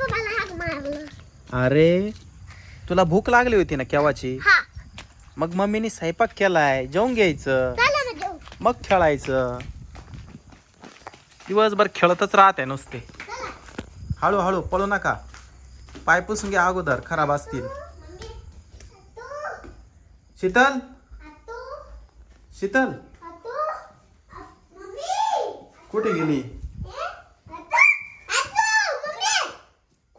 हाक मारलं. अरे तुला भूक लागली होती ना केव्हाची? हा. मग मम्मीने स्वयंपाक केलाय जेवून घ्यायचं चला ना जाऊ मग खेळायचं. दिवसभर खेळतच राहते नुसते. चला. हळूहळू पळू नका. पाय पुसून घ्या अगोदर खराब असतील. तू शीतल? तू शीतल? तू मम्मी. कुठे गेली मम्मी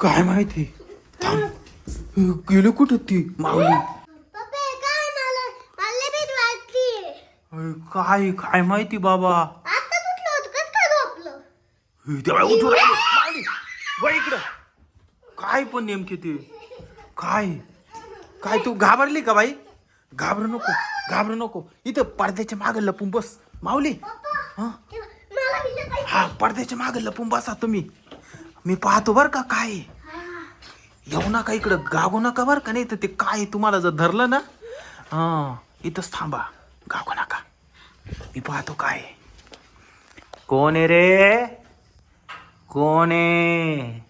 काय माहिती थांब. गेली कुठं ती माऊली अय, काय काय माहिती बाबा? हे देवा, उठू राहिली. माऊली, वळ इकडं. काय पण नेमके ते. काय? काय तू घाबरली का बाई? घाबरू नको घाबरू नको. इथं पडद्याच्या मागे लपून बस. माऊली. हा? हा पडद्याच्या मागे लपून बसा तुम्ही. मी पाहतो बर का काय आहे. येऊ नका इकडं गागू नका बर का नाही तर ते काय तुम्हाला जर धरलं ना? हा इथंच थांबा. गागू नका. मी पाहतो काय आहे. कोण आहे रे? कोण आहे?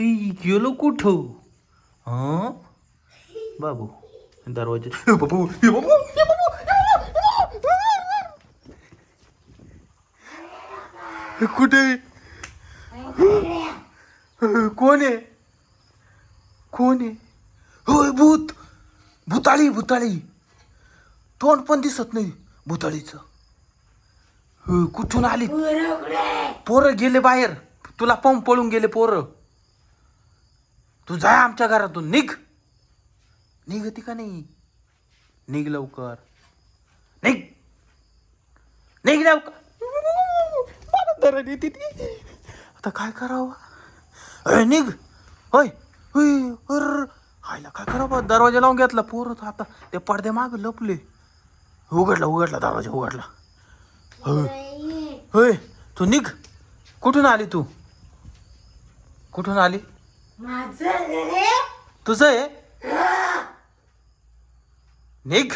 ई, गेलो कुठं? हा? बाबू दरवाजे ए, बाबू ए, बाबू ए, बाबू, ए, कुठे? कोण आहे? कोण आहे? होय भूत. भूताळी भूताळी. तोंड पण दिसत नाही भूताळीचं. कुठून आली? पोरं गेले बाहेर. तुला पंप पळून गेले पोरं. तू जाय आमच्या घरातून निघ. निघती का नाही? निघ लवकर. निघ. निघ लवकर. ती. आता काय करावं? अय निघ. होय. हायला काय करावं दरवाजा लावून घेतला. पोरं तर आता ते पडद्या माग लपले. उघडला उघडला दरवाजा उघडला. होय. तू निघ. कुठून आली तू? कुठून आली? तुझं आहे? निघ.